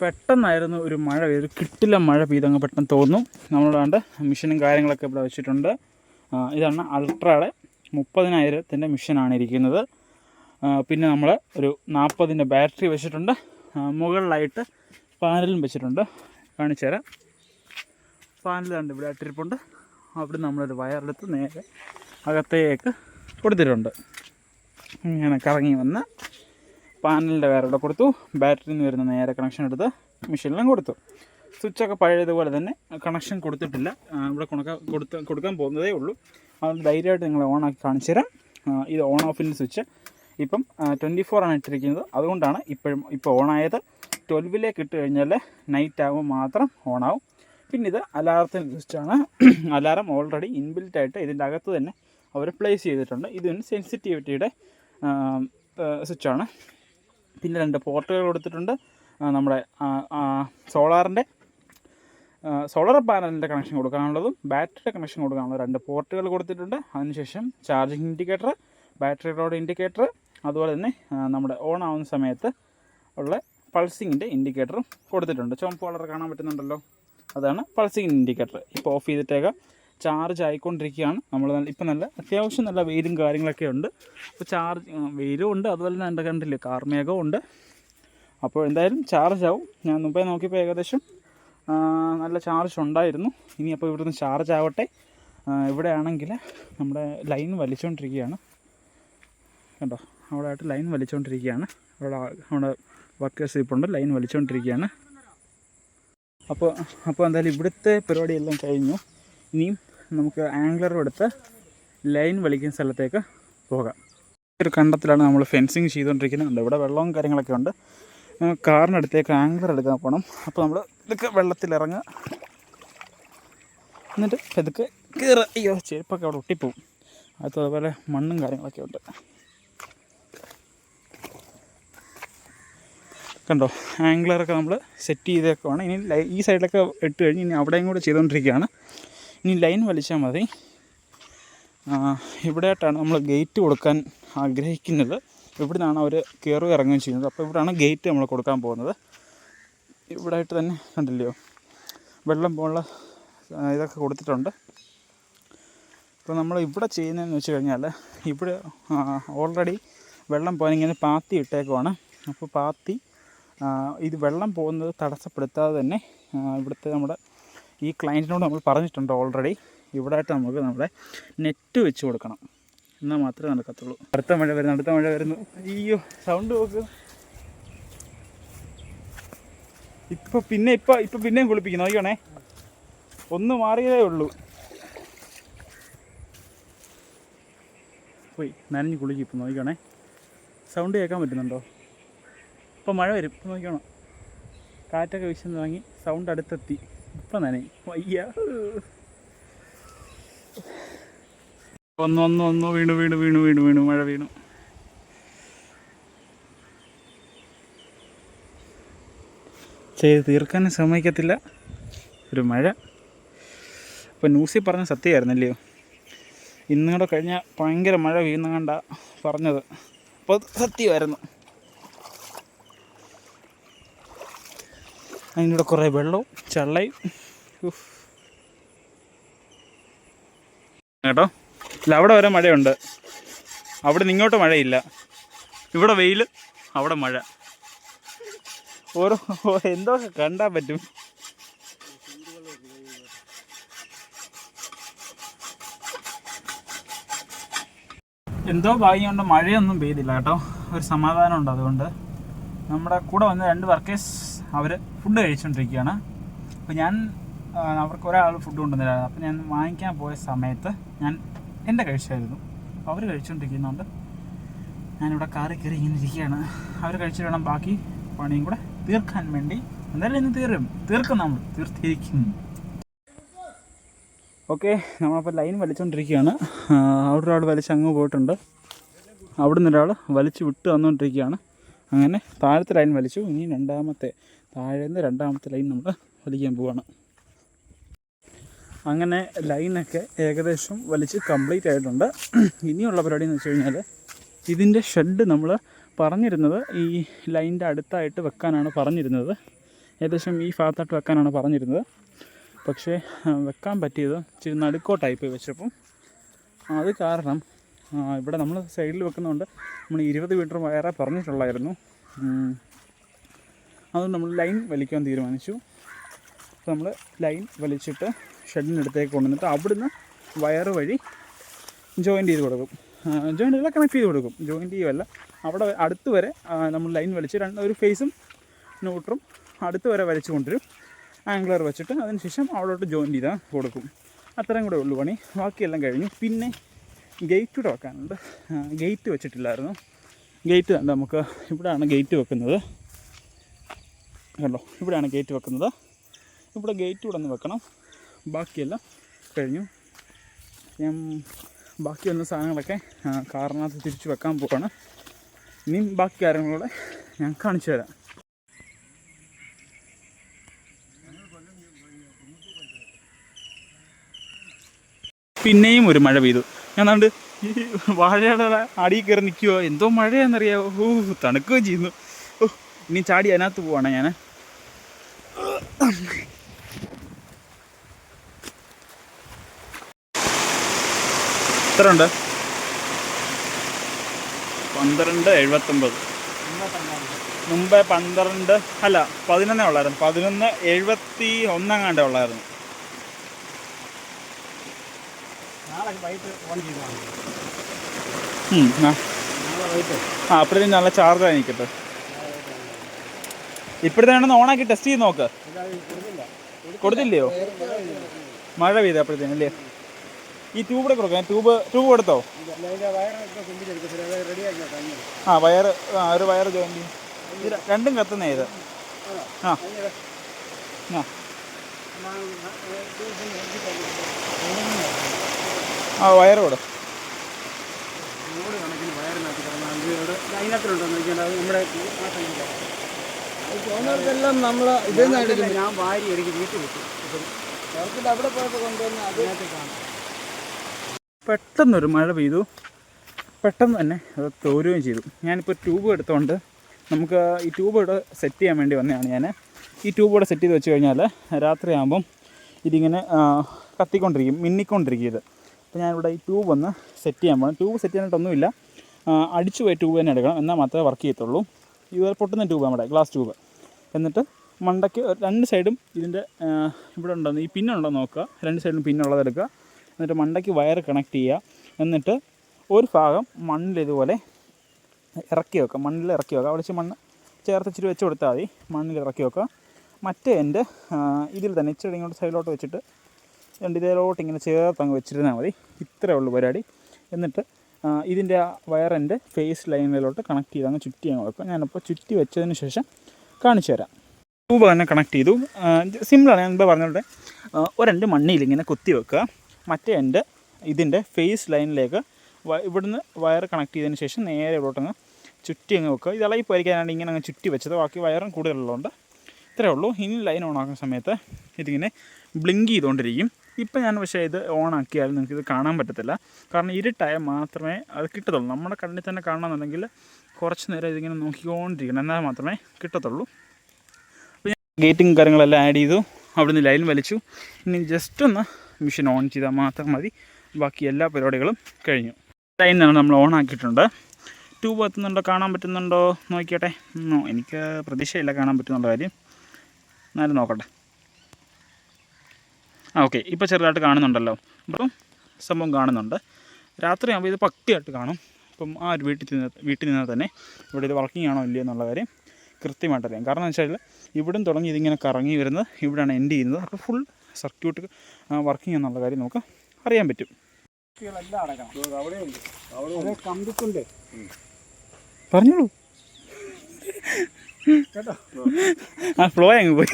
പെട്ടെന്നായിരുന്നു ഒരു മഴ ഒരു കിട്ടില്ല മഴ പെയ്തങ്ങ് പെട്ടെന്ന് തോന്നും നമ്മളാണ്ട് മിഷനും കാര്യങ്ങളൊക്കെ ഇവിടെ വെച്ചിട്ടുണ്ട്. ഇതാണ് അൾട്രയുടെ മുപ്പതിനായിരത്തിന്റെ മിഷനാണ് ഇരിക്കുന്നത്. പിന്നെ നമ്മൾ ഒരു നാൽപ്പതിന്റെ ബാറ്ററി വെച്ചിട്ടുണ്ട്. മുകളിലായിട്ട് പാനലും വെച്ചിട്ടുണ്ട്. കാണിച്ചു തരാം. പാനൽ കണ്ട് ഇവിടെ ഇട്ടിരിപ്പുണ്ട്. അവിടെ നമ്മളൊരു വയറെടുത്ത് നേരെ അകത്തേക്ക് കൊടുത്തിട്ടുണ്ട്. ഇങ്ങനെ കറങ്ങി വന്ന് പാനലിന്റെ വേറെ കൊടുത്തു. ബാറ്ററിയിൽ നിന്ന് വരുന്ന നേരെ കണക്ഷൻ എടുത്ത് മെഷീനിലും കൊടുത്തു. സ്വിച്ചൊക്കെ പഴയതുപോലെ തന്നെ കണക്ഷൻ കൊടുത്തിട്ടില്ല. ഇവിടെ കൊടുക്കാൻ കൊടുത്ത് കൊടുക്കാൻ പോകുന്നതേ ഉള്ളൂ. അതുകൊണ്ട് ധൈര്യമായിട്ട് നിങ്ങൾ ഓണാക്കി കാണിച്ചു തരാം. ഇത് ഓൺ ഓഫിന്റെ സ്വിച്ച് ഇപ്പം ട്വന്റി ഫോർ ആണ് ഇട്ടിരിക്കുന്നത്. അതുകൊണ്ടാണ് ഇപ്പോഴും ഇപ്പോൾ ഓണായത് ട്വൽവിലേക്ക് ഇട്ട് കഴിഞ്ഞാൽ നൈറ്റ് ആകുമ്പോൾ മാത്രം ഓണാവും പിന്നെ ഇത് അലാറത്തിന്റെ സ്വിച്ചാണ് അലാറം ഓൾറെഡി ഇൻബിൽറ്റ് ആയിട്ട് ഇതിന്റെ അകത്ത് തന്നെ അവർ പ്ലേസ് ചെയ്തിട്ടുണ്ട്. ഇതിന് സെൻസിറ്റിവിറ്റിയുടെ സ്വിച്ചാണ് പിന്നെ രണ്ട് പോർട്ടുകൾ കൊടുത്തിട്ടുണ്ട്. നമ്മുടെ സോളാറിന്റെ സോളാർ പാനലിന്റെ കണക്ഷൻ കൊടുക്കാനുള്ളതും ബാറ്ററിയുടെ കണക്ഷൻ കൊടുക്കാനുള്ള രണ്ട് പോർട്ടുകൾ കൊടുത്തിട്ടുണ്ട്. അതിനുശേഷം charging indicator battery load indicator അതുപോലെ തന്നെ നമ്മുടെ ഓൺ ആവുന്ന സമയത്ത് ഉള്ള പൾസിങ്ങിന്റെ ഇൻഡിക്കേറ്ററും കൊടുത്തിട്ടുണ്ട്. ചുവപ്പ് കളർ കാണാൻ പറ്റുന്നുണ്ടല്ലോ. അതാണ് പൾസിങ് ഇൻഡിക്കേറ്റർ ഇപ്പോൾ ഓഫ് ചെയ്തിട്ടേക്കാം. ചാർജ് ആയിക്കൊണ്ടിരിക്കുകയാണ്. നമ്മൾ ഇപ്പം നല്ല അത്യാവശ്യം നല്ല വെയിലും കാര്യങ്ങളൊക്കെ ഉണ്ട്. അപ്പോൾ ചാർജ് വെയിലും ഉണ്ട്. അതുപോലെ തന്നെ എന്റെ കണ്ടില്ലേ? കാർമേഘവും ഉണ്ട്. അപ്പോൾ എന്തായാലും ചാർജ് ആവും. ഞാൻ മുമ്പേ നോക്കിയപ്പോൾ ഏകദേശം നല്ല ചാർജ് ഉണ്ടായിരുന്നു. ഇനി അപ്പോൾ ഇവിടുന്ന് ചാർജ് ആവട്ടെ. ഇവിടെ ആണെങ്കിൽ നമ്മുടെ ലൈൻ വലിച്ചുകൊണ്ടിരിക്കുകയാണ് കണ്ടോ? അവിടെ ആയിട്ട് ലൈൻ വലിച്ചുകൊണ്ടിരിക്കുകയാണ് അവിടെ അവിടെ വർക്കേഴ്സ് ഇപ്പോണ്ട് ലൈൻ വലിച്ചുകൊണ്ടിരിക്കുകയാണ് അപ്പോൾ അപ്പോൾ എന്തായാലും ഇവിടുത്തെ പരിപാടിയെല്ലാം കഴിഞ്ഞു. ഇനിയും നമുക്ക് ആംഗ്ലർ എടുത്ത് ലൈൻ വലിക്കുന്ന സ്ഥലത്തേക്ക് പോകാം. ഒരു കണ്ടത്തിലാണ് നമ്മൾ ഫെൻസിങ് ചെയ്തുകൊണ്ടിരിക്കുന്നത്. ഇവിടെ വെള്ളവും കാര്യങ്ങളൊക്കെ ഉണ്ട്. കാറിനടുത്തേക്ക് ആംഗ്ലർ എടുക്കാൻ പോകണം അപ്പോൾ നമ്മൾ ഇതൊക്കെ വെള്ളത്തിലിറങ്ങുക എന്നിട്ട് ഇതൊക്കെ കയറുക അയ്യോ ചെരുപ്പൊക്കെ അവിടെ ഒട്ടിപ്പോവും. അത് അതുപോലെ മണ്ണും കാര്യങ്ങളൊക്കെ ഉണ്ട്. കണ്ടോ ആംഗ്ലറൊക്കെ നമ്മൾ സെറ്റ് ചെയ്തേക്കുവാണ്. ഇനി ഈ സൈഡിലൊക്കെ ഇട്ട് കഴിഞ്ഞ് ഇനി അവിടെയും കൂടെ ചെയ്തുകൊണ്ടിരിക്കുകയാണ്. ഇനി ലൈൻ വലിച്ചാൽ മതി. ഇവിടെയായിട്ടാണ് നമ്മൾ ഗേറ്റ് കൊടുക്കാൻ ആഗ്രഹിക്കുന്നത്. ഇവിടുന്നാണ് അവർ കയറുകയും ഇറങ്ങുകയും ചെയ്യുന്നത്. അപ്പോൾ ഇവിടെയാണ് ഗേറ്റ് നമ്മൾ കൊടുക്കാൻ പോകുന്നത്. ഇവിടെ ആയിട്ട് തന്നെ കണ്ടില്ലയോ വെള്ളം പോലുള്ള ഇതൊക്കെ കൊടുത്തിട്ടുണ്ട്. അപ്പോൾ നമ്മൾ ഇവിടെ ചെയ്യുന്നതെന്ന് വെച്ച് കഴിഞ്ഞാൽ ഇവിടെ ഓൾറെഡി വെള്ളം പോകാൻ ഇങ്ങനെ പാത്തി ഇട്ടേക്കുവാണ്. അപ്പോൾ പാത്തി ഇത് വെള്ളം പോകുന്നത് തടസ്സപ്പെടുത്താതെ തന്നെ ഇവിടുത്തെ നമ്മുടെ ഈ ക്ലയന്റിനോട് നമ്മൾ പറഞ്ഞിട്ടുണ്ട് ഓൾറെഡി ഇവിടെ ആയിട്ട് നമുക്ക് നമ്മുടെ നെറ്റ് വെച്ച് കൊടുക്കണം. എന്നാൽ മാത്രമേ നടക്കത്തുള്ളൂ. അടുത്ത മഴ വരുന്നു അടുത്ത മഴ വരുന്നു. അയ്യോ സൗണ്ട് നോക്ക്. ഇപ്പൊ പിന്നെ ഇപ്പൊ ഇപ്പൊ പിന്നെയും കുളിപ്പിക്കുന്നു. നോക്കണേ ഒന്ന് മാറിയതേ ഉള്ളൂ. പോയി നനഞ്ഞ് കുളിക്കും ഇപ്പം നോക്കണേ സൗണ്ട് കേൾക്കാൻ പറ്റുന്നുണ്ടോ? ഇപ്പം മഴ വരും ഇപ്പം നോക്കണം കാറ്റൊക്കെ വീശുന്ന തുടങ്ങി സൗണ്ട് അടുത്തെത്തി. ഇപ്പം നനയും? വയ്യ. ഒന്ന് ഒന്ന് ഒന്ന് വീണു വീണു വീണു വീണു വീണു. മഴ വീണു. ചെയ്ത് തീർക്കാൻ സമ്മതിക്കത്തില്ല. ഒരു മഴ. അപ്പോൾ ന്യൂസിൽ പറഞ്ഞ സത്യമായിരുന്നല്ലയോ? ഇന്നുകൂടെ കഴിഞ്ഞാൽ ഭയങ്കര മഴ വീഴുന്ന കണ്ട പറഞ്ഞത്. അപ്പോൾ സത്യമായിരുന്നു. അതിനൂടെ കുറേ വെള്ളവും ചള്ളയും. കേട്ടോ? അല്ല അവിടെ വരെ മഴയുണ്ട്. അവിടെ നിങ്ങോട്ട് മഴയില്ല. ഇവിടെ വെയിൽ അവിടെ മഴ. ഓരോ എന്തോ കണ്ടാൻ പറ്റും. എന്തോ ഭാഗ്യം കൊണ്ട് മഴയൊന്നും പെയ്തില്ല കേട്ടോ. ഒരു സമാധാനം ഉണ്ട് അതുകൊണ്ട്. നമ്മുടെ കൂടെ വന്ന രണ്ട് വർക്കേഴ്സ് അവർ ഫുഡ് കഴിച്ചുകൊണ്ടിരിക്കുകയാണ് അപ്പോൾ ഞാൻ അവർക്ക് ഒരാൾ ഫുഡ് കൊണ്ടുവന്നില്ല അപ്പോൾ ഞാൻ വാങ്ങിക്കാൻ പോയ സമയത്ത് ഞാൻ എന്റെ കഴിച്ചായിരുന്നു. അവർ കഴിച്ചുകൊണ്ടിരിക്കുന്നുണ്ട് ഞാനിവിടെ കാറി കയറി ഇങ്ങനെ ഇരിക്കുകയാണ്. അവർ കഴിച്ചിട്ട് വേണം ബാക്കി പണിയും കൂടെ തീർക്കാൻ വേണ്ടി. എന്തായാലും ഇന്ന് തീരും. തീർക്കും നമ്മൾ. തീർത്തിരിക്കും. ഓക്കെ നമ്മളപ്പോൾ ലൈൻ വലിച്ചുകൊണ്ടിരിക്കുകയാണ് അവിടെ ഒരാൾ വലിച്ച് അങ്ങ് പോയിട്ടുണ്ട്. അവിടുന്ന് ഒരാൾ വലിച്ച് വിട്ട് വന്നുകൊണ്ടിരിക്കുകയാണ് അങ്ങനെ താഴത്തെ ലൈൻ വലിച്ചു. ഇനി രണ്ടാമത്തെ താഴെ നിന്ന് രണ്ടാമത്തെ ലൈൻ നമ്മൾ വലിക്കാൻ പോവാണ്. അങ്ങനെ ലൈനൊക്കെ ഏകദേശം വലിച്ച് കംപ്ലീറ്റ് ആയിട്ടുണ്ട്. ഇനിയുള്ള പരിപാടി എന്ന് വെച്ച് കഴിഞ്ഞാൽ ഇതിന്റെ ഷെഡ് നമ്മൾ പറഞ്ഞിരുന്നത് ഈ ലൈനിന്റെ അടുത്തായിട്ട് വെക്കാനാണ് പറഞ്ഞിരുന്നത്. ഏകദേശം ഈ ഭാഗത്തായിട്ട് വെക്കാനാണ് പറഞ്ഞിരുന്നത്. പക്ഷേ വെക്കാൻ പറ്റിയത് ഇച്ചിരി നടുക്കോട്ടായി പോയി വെച്ചപ്പം. അത് കാരണം ഇവിടെ നമ്മൾ സൈഡിൽ വെക്കുന്നതുകൊണ്ട് നമ്മൾ ഇരുപത് മീറ്റർ വയറെ പറഞ്ഞിട്ടുള്ളായിരുന്നു. അതുകൊണ്ട് നമ്മൾ ലൈൻ വലിക്കാൻ തീരുമാനിച്ചു. അപ്പോൾ നമ്മൾ ലൈൻ വലിച്ചിട്ട് ഷെഡിനടുത്തേക്ക് കൊണ്ടുവന്നിട്ട് അവിടുന്ന് വയറ് വഴി ജോയിന്റ് ചെയ്ത് കൊടുക്കും. ജോയിന്റ് ചെയ്യല്ല കണക്ട് ചെയ്ത് കൊടുക്കും. ജോയിന്റ് ചെയ്യുമല്ല അവിടെ അടുത്ത് വരെ നമ്മൾ ലൈൻ വലിച്ച് രണ്ട് ഒരു ഫേസും ന്യൂട്രും അടുത്ത് വരെ വലിച്ചു കൊണ്ടുവരും ആംഗ്ലർ വെച്ചിട്ട് അതിനുശേഷം അവിടോട്ട് ജോയിൻ ചെയ്താൽ കൊടുക്കും. അത്രയും കൂടെ ഉള്ളു പണി. ബാക്കിയെല്ലാം കഴിഞ്ഞു. പിന്നെ ഗേറ്റ് കൂടെ വെക്കാനുണ്ട്. ഗേറ്റ് വെച്ചിട്ടില്ലായിരുന്നു. ഗേറ്റ് നമുക്ക്? ഇവിടെയാണ് ഗേറ്റ് വെക്കുന്നത്. കണ്ടോ ഇവിടെയാണ് ഗേറ്റ് വെക്കുന്നത്. ഇവിടെ ഗേറ്റ് ഇവിടെ നിന്ന് വെക്കണം. ബാക്കിയെല്ലാം കഴിഞ്ഞു. ഞാൻ ബാക്കി വന്ന സാധനങ്ങളൊക്കെ കാറിനകത്ത് തിരിച്ച് വെക്കാൻ പോവാണ്. ഇനിയും ബാക്കി കാര്യങ്ങളൂടെ ഞാൻ കാണിച്ചു തരാം. പിന്നെയും ഒരു മഴ പെയ്തു. ഞാൻ കണ്ട് ഈ വാഴയുടെ അടിയിൽ കയറി നിൽക്കുവോ? എന്തോ മഴയാണെന്നറിയാവോ? ഓ തണുക്കുകയും ചെയ്യുന്നു. ഓ ഇനി ചാടി അതിനകത്ത് പോവാണ് ഞാൻ എത്ര ഉണ്ട് പന്ത്രണ്ട് എഴുപത്തൊമ്പത്. മുമ്പേ പന്ത്രണ്ട് അല്ല പതിനൊന്നേ ഉള്ളായിരുന്നു. പതിനൊന്ന് എഴുപത്തി ഒന്നങ്ങാണ്ടേ ഉള്ളായിരുന്നു. ആ. അപ്പോഴത്തേക്കും നല്ല ചാർജ് ആയി നിൽക്കട്ടെ. ഇപ്പോഴത്തെ വേണമെന്ന് ഓണാക്കി ടെസ്റ്റ് ചെയ്ത് നോക്ക്. കൊടുത്തില്ലയോ? മഴ പെയ്ത അപ്പോഴത്തേനും അല്ലേ? ഈ ട്യൂബ് കൂടെ കൊടുക്കാം. ട്യൂബ് ട്യൂബ് കൊടുത്തോ? ആ വയർ ആ ഒരു വയർ ജോയിൻ രണ്ടും കത്തുന്നേ ഇത്. ആ. ആ. ആ വയർ കൊടു. അതിനകത്തിലുണ്ടോ നമ്മുടെ പോകുന്നവർക്കെല്ലാം നമ്മൾ ഇതേ നാട്ടിൽ ഞാൻ വാരി എനിക്ക് വീട്ടിൽ വെച്ചു. അവിടെ പോയപ്പോൾ കൊണ്ടുവന്ന് അത് അതിനകത്ത് കാണാം. പെട്ടെന്നൊരു മഴ പെയ്തു. പെട്ടെന്ന് തന്നെ അത് തോരുകയും ചെയ്തു. ഞാനിപ്പോൾ ട്യൂബ് എടുത്തുകൊണ്ട് നമുക്ക് ഈ ട്യൂബ് ഇവിടെ സെറ്റ് ചെയ്യാൻ വേണ്ടി വന്നതാണ് ഞാൻ ഈ ട്യൂബ് ഇവിടെ സെറ്റ് ചെയ്ത് വെച്ച് കഴിഞ്ഞാൽ രാത്രിയാകുമ്പം ഇതിങ്ങനെ കത്തിക്കൊണ്ടിരിക്കും മിന്നിക്കൊണ്ടിരിക്കും ഇത്. അപ്പോൾ ഞാനിവിടെ ഈ ട്യൂബ് ഒന്ന് സെറ്റ് ചെയ്യാൻ പോകണം ട്യൂബ് സെറ്റ് ചെയ്യാനായിട്ടൊന്നുമില്ല. അടിച്ചു പോയി ട്യൂബ് തന്നെ എടുക്കണം. എന്നാൽ മാത്രമേ വർക്ക് ചെയ്യത്തുള്ളൂ. ഇത് പൊട്ടുന്ന ട്യൂബ് നമ്മുടെ ഗ്ലാസ് ട്യൂബ്. എന്നിട്ട് മണ്ടയ്ക്ക് രണ്ട് സൈഡും ഇതിന്റെ ഇവിടെ ഉണ്ടോ? ഈ പിന്നുണ്ടോ നോക്കുക. രണ്ട് സൈഡിലും പിന്നുള്ളത് എടുക്കുക. എന്നിട്ട് മണ്ടയ്ക്ക് വയർ കണക്ട് ചെയ്യുക. എന്നിട്ട് ഒരു ഭാഗം മണ്ണിൽ ഇതുപോലെ ഇറക്കി വെക്കുക. മണ്ണിൽ ഇറക്കി വെക്കുക. അവിടെ മണ്ണ് ചേർത്ത് ഇച്ചിരി വെച്ച് കൊടുത്താൽ മതി. മണ്ണിൽ ഇറക്കി വെക്കുക. മറ്റേ എന്റെ ഇതിൽ തന്നെ ഇച്ചിരി ഇങ്ങോട്ട് സൈഡിലോട്ട് വെച്ചിട്ട് രണ്ട് ഇതിലോട്ട് ഇങ്ങനെ ചേർത്ത് അങ്ങ് വെച്ചിരുന്നാൽ മതി. ഇത്രയേ ഉള്ളൂ പരിപാടി. എന്നിട്ട് ഇതിന്റെ ആ വയറിന്റെ ഫേസ് ലൈനിലോട്ട് കണക്ട് ചെയ്ത് അങ്ങ് ചുറ്റി അങ്ങ് വെക്കുക ഞാനിപ്പോൾ ചുറ്റി വെച്ചതിന് ശേഷം കാണിച്ചു തരാം. ട്യൂബ് തന്നെ കണക്ട് ചെയ്തു. സിമ്പിളാണ് ഞാൻ ഇപ്പോൾ പറഞ്ഞോട്ടെ ഒരെന്റെ മണ്ണിൽ ഇങ്ങനെ കുത്തി വെക്കുക. മറ്റേ എന്റെ ഇതിന്റെ ഫേസ് ലൈനിലേക്ക് ഇവിടുന്ന് വയർ കണക്ട് ചെയ്തതിന് ശേഷം നേരെ ഇവിടോട്ടങ്ങ് ചുറ്റി അങ്ങ് വെക്കുക. ഇത് ഇളകി പോയിരിക്കാനാണ് ഇങ്ങനെ അങ്ങ് ചുറ്റി വെച്ചത്. ബാക്കി വയറും കൂടുതലുള്ളതുകൊണ്ട് ഇത്രയേ ഉള്ളൂ. ഇനി ലൈൻ ഓൺ ആക്കുന്ന സമയത്ത് ഇതിങ്ങനെ ബ്ലിങ്ക് ചെയ്തുകൊണ്ടിരിക്കും. ഇപ്പം ഞാൻ പക്ഷേ ഇത് ഓൺ ആക്കിയാൽ നിങ്ങൾക്ക് ഇത് കാണാൻ പറ്റത്തില്ല. കാരണം ഇരുട്ടായാൽ മാത്രമേ അത് കിട്ടത്തുള്ളൂ. നമ്മുടെ കണ്ണിൽ തന്നെ കാണണമെന്നുണ്ടെങ്കിൽ കുറച്ച് നേരം ഇതിങ്ങനെ നോക്കിക്കൊണ്ടിരിക്കണം. എന്നാൽ മാത്രമേ കിട്ടത്തുള്ളൂ. അപ്പോൾ ഞാൻ ഗേറ്റിംഗ് കാര്യങ്ങളെല്ലാം ആഡ് ചെയ്തു. അവിടുന്ന് ലൈൻ വലിച്ചു. ഇനി ജസ്റ്റ് ഒന്ന് മെഷീൻ ഓൺ ചെയ്താൽ മാത്രം മതി. ബാക്കി എല്ലാ പരിപാടികളും കഴിഞ്ഞു. ലൈൻ തന്നെ നമ്മൾ ഓൺ ആക്കിയിട്ടുണ്ട്. ട്യൂബ് എത്തുന്നുണ്ടോ കാണാൻ പറ്റുന്നുണ്ടോ? നോക്കിയട്ടെ എനിക്ക് പ്രതീക്ഷയില്ല കാണാൻ പറ്റുന്നുള്ള കാര്യം. എന്നാലും നോക്കട്ടെ. ആ ഓക്കെ ഇപ്പോൾ ചെറുതായിട്ട് കാണുന്നുണ്ടല്ലോ. അപ്പം സംഭവം കാണുന്നുണ്ട്. രാത്രിയാകുമ്പോൾ ഇത് പക്തിയായിട്ട് കാണും. അപ്പം ആ ഒരു വീട്ടിൽ നിന്ന് വീട്ടിൽ നിന്നാൽ തന്നെ ഇവിടെ ഇത് വർക്കിംഗ് ആണോ ഇല്ലയോ എന്നുള്ള കാര്യം കൃത്യമായിട്ട് അറിയാം. കാരണം എന്ന് വെച്ചാൽ ഇവിടം തുടങ്ങി ഇതിങ്ങനെ കറങ്ങി വരുന്നത് ഇവിടെയാണ് എൻഡ് ചെയ്യുന്നത്. അപ്പോൾ ഫുൾ സർക്യൂട്ട് വർക്കിംഗ് എന്നുള്ള കാര്യം നമുക്ക് അറിയാൻ പറ്റും. പറഞ്ഞോളൂ. കേട്ടോ? ആ ഫ്ലോ അങ്ങ് പോയി.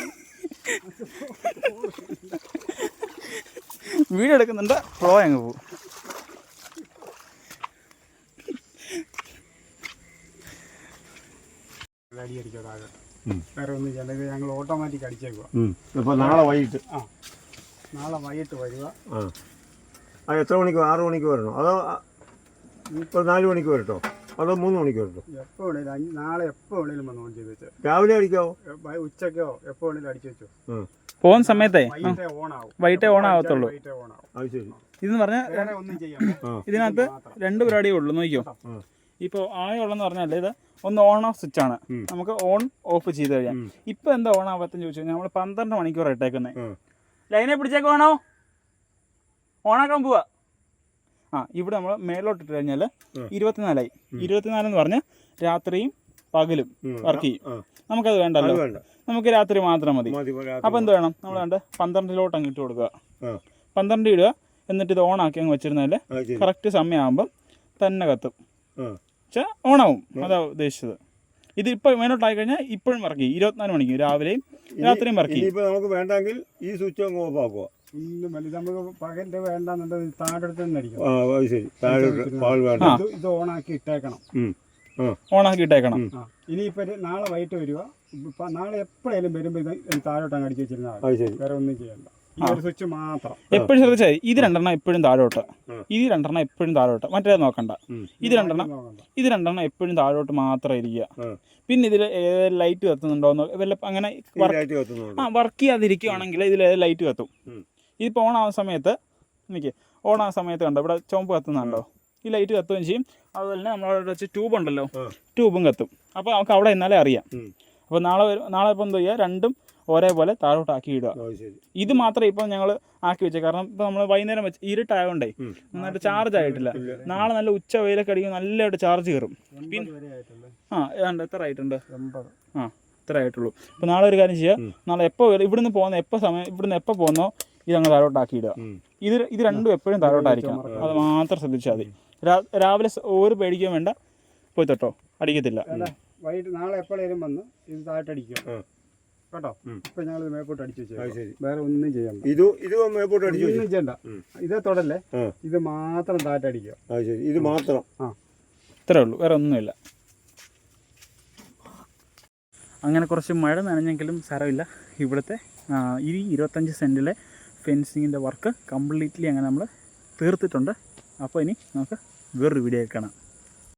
വീഡിയോ എടുക്കുന്നുണ്ട് ഫ്ലോ അങ്ങ് പോകും താഴെ വേറെ ഒന്നും ചെയ്യണ്ട ഇത് ഞങ്ങൾ ഓട്ടോമാറ്റിക് അടിച്ചേക്കുക ഇപ്പോൾ നാളെ വൈകിട്ട്. ആ. നാളെ വൈകിട്ട് വരിക ആ. ആ എത്ര മണിക്ക്? ആറ് മണിക്ക് വരണോ? അതോ ഇപ്പോൾ നാല് മണിക്ക് വരട്ടോ? അതോ മൂന്ന് മണിക്കൂർ എടുത്തോ എപ്പോൾ വേണേലും നാളെ എപ്പോൾ വേണേലും വന്ന് ഓൺ ചെയ്ത് വെച്ചോ. രാവിലെ അടിക്കാവോ? വൈ- ഉച്ചക്കോ എപ്പോൾ വേണേലും അടിച്ചു വെച്ചോ. പോകുന്ന സമയത്തെ? വൈകിട്ടേ ഓൺ ആവത്തുള്ളൂ. വൈകിട്ടേ ഓൺ ആവും അത് ശരി. ഇതെന്ന് പറഞ്ഞാൽ ഒന്നും ചെയ്യാം ഇതിനകത്ത് രണ്ട് പരിപാടിയേ ഉള്ളൂ നോക്കിയോ. ഇപ്പോൾ ആകെയുള്ളതെന്ന് പറഞ്ഞാൽ ഇത് ഒന്ന് ഓൺ ഓഫ് സ്വിച്ച് ആണ്. നമുക്ക് ഓൺ ഓഫ് ചെയ്ത് കഴിയാം ഇപ്പൊ എന്താ ഓൺ ആവാത്തെന്ന് ചോദിച്ചു കഴിഞ്ഞാൽ നമ്മൾ പന്ത്രണ്ട് മണിക്കൂർ ഇട്ടേക്കുന്നത് ഉം. ലൈനെ പിടിച്ചേക്ക് വേണോ? ഓണാക്കാൻ പോവാ. ആ ഇവിടെ നമ്മൾ മേലോട്ട് ഇട്ട് കഴിഞ്ഞാൽ. ഇരുപത്തിനാലായി. ഇരുപത്തിനാലെന്ന് പറഞ്ഞാൽ രാത്രിയും പകലും വർക്ക് ചെയ്യും. നമുക്കത് വേണ്ടല്ലോ. നമുക്ക് രാത്രി മാത്രം മതി. അപ്പം എന്ത് വേണം? നമ്മൾ കണ്ട് പന്ത്രണ്ടിലോട്ട് അങ്ങ് ഇട്ട് കൊടുക്കുക. പന്ത്രണ്ട് ഇടുക. എന്നിട്ട് ഇത് ഓൺ ആക്കി അങ്ങ് വെച്ചിരുന്നാൽ കറക്റ്റ് സമയമാകുമ്പം തന്നെ കത്തും. വെച്ചാൽ ഓണാവും അതാ ഉദ്ദേശിച്ചത്. ഇത് ഇപ്പോൾ ആയി കഴിഞ്ഞാൽ ഇപ്പോഴും വർക്ക് ചെയ്യും. ഇരുപത്തിനാല് മണിക്ക് രാവിലെയും രാത്രിയും വർക്ക് ചെയ്യും. നമുക്ക് വേണ്ടെങ്കിൽ ഈ സ്വിച്ച് ഓഫ് ആക്കുക. ഒന്നും വലുത് നമുക്ക് പകലിന്റെ വേണ്ടെന്നുണ്ടെങ്കിൽ താഴെടുത്ത് തന്നെ അടിക്കണം. ആ അത് ശരി. താഴെ പാൽ വേണ്ട. ഇത് ഇത് ഓണാക്കി ഇട്ടേക്കണം. ആ. ഓണാക്കി ഇട്ടേക്കണം. ആ ഇനിയിപ്പോ ഒരു നാളെ വൈകിട്ട് വരിക ഇപ്പൊ നാളെ എപ്പോഴേലും വരുമ്പോ ഇത് താഴോട്ട് അങ്ങ് അടിച്ചു വെച്ചിരുന്നാൽ മതി. അത് ശരി. വേറെ ഒന്നും ചെയ്യണ്ട. ഈ ഒരു സ്വിച്ച് മാത്രം. എപ്പോഴും ശ്രദ്ധിച്ചാൽ മതി. ഇത് രണ്ടെണ്ണം എപ്പോഴും താഴോട്ട്. ഇത് രണ്ടെണ്ണം എപ്പോഴും താഴോട്ട്. മറ്റേ നോക്കണ്ട. ഇത് രണ്ടെണ്ണം നോക്കണ്ട. ഇത് രണ്ടെണ്ണം എപ്പോഴും താഴോട്ട് മാത്രം ഇരിക്കുക. ആ. പിന്നെ ഇതിൽ ലൈറ്റ് കത്തുന്നുണ്ടോന്നോ വല്ല അങ്ങനെ വർക്ക് ലൈറ്റ് കത്തുന്നുണ്ട്. ആ വർക്ക് ചെയ്യാതിരിക്കുകയാണെങ്കിൽ ഇതിൽ ഏത് ലൈറ്റ് കത്തും. ഉം. ഇതിപ്പോൾ ഇപ്പോൾ ഓണാവുന്ന സമയത്ത് എനിക്ക് ഓണാവുന്ന സമയത്ത് കണ്ടോ? ഇവിടെ ചുമപ്പ് കത്തുന്നുണ്ടോ ഈ ലൈറ്റ് കത്തുകയും ചെയ്യും. അതുപോലെ തന്നെ നമ്മളവിടെ വെച്ച് ട്യൂബ് ഉണ്ടല്ലോ. ട്യൂബും കത്തും. അപ്പോൾ നമുക്ക് അവിടെ എന്നാലേ അറിയാം. അപ്പോൾ നാളെ നാളെ ഇപ്പം എന്താ ചെയ്യുക? രണ്ടും ഒരേപോലെ താഴോട്ട് ആക്കി ഇടുക. ഇത് മാത്രമേ ഇപ്പം ഞങ്ങൾ ആക്കി വെച്ചത് കാരണം ഇപ്പോൾ നമ്മൾ വൈകുന്നേരം വെച്ച് ഇരുട്ടായതുകൊണ്ടേ. നന്നായിട്ട് ചാർജ് ആയിട്ടില്ല. നാളെ നല്ല ഉച്ച വെയിലൊക്കെ അടിക്കും നല്ലതായിട്ട് ചാർജ് കയറും പിന്നെ ആ ഏതാണ്ട് എത്ര ആയിട്ടുണ്ട്? ആ ഇത്ര ആയിട്ടുള്ളൂ. അപ്പോൾ നാളെ ഒരു കാര്യം ചെയ്യുക നാളെ എപ്പോൾ ഇവിടുന്ന് പോകുന്ന എപ്പോൾ സമയം ഇവിടുന്ന് എപ്പോൾ പോകുന്നോ? ഇതങ്ങ് താഴോട്ടാക്കി ഇടുക. ഇത് ഇത് രണ്ടും എപ്പോഴും താഴോട്ടായിരിക്കണം. അത് മാത്രം ശ്രദ്ധിച്ചാൽ മതി. രാവിലെ ഓര് ഒരു പേടിക്കാൻ വേണ്ട. പോയി തൊട്ടോ. അടിക്കത്തില്ല. വൈകിട്ട് നാളെ എപ്പോഴേലും വന്ന് ഇത് താഴോട്ടടിക്കുക ആ. കേട്ടോ. ഇപ്പൊ ഞങ്ങൾ മേപ്പോട്ട് അടിച്ചു വേറെ ഒന്നും ചെയ്യണ്ട ഇത് ഇത് മേപ്പോട്ട് അടിച്ചു ഒന്നും ചെയ്യണ്ട. ഇതേ തൊടല്ലേ. ഇത് മാത്രം താഴോട്ടടിക്കുക. ഇത് മാത്രം. ഇത്രേ ഉള്ളൂ. വേറെ ഒന്നുമില്ല. അങ്ങനെ കുറച്ച് മഴ നനഞ്ഞെങ്കിലും സാരമില്ല. ഇവിടുത്തെ ഈ ഇരുപത്തഞ്ച് സെന്റിലെ ഫെൻസിങ്ങിന്റെ വർക്ക് കംപ്ലീറ്റ്ലി അങ്ങനെ നമ്മൾ തീർത്തിട്ടുണ്ട്. അപ്പോൾ ഇനി നമുക്ക് വേറൊരു വീഡിയോ കാണാം.